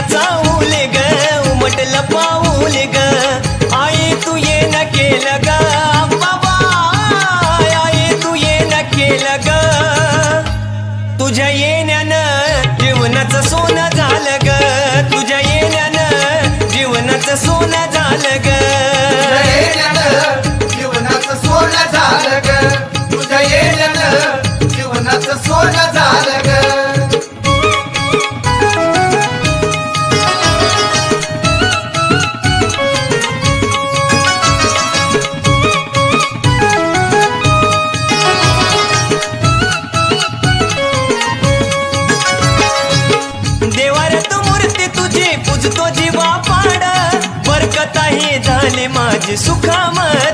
पाण्याचा उले ग उमटल पाऊले ग. आई तू न केलं ग. बाबा आई तू न केलं ग. तुझ्या येण्यानं जीवन माझी सुखामध्ये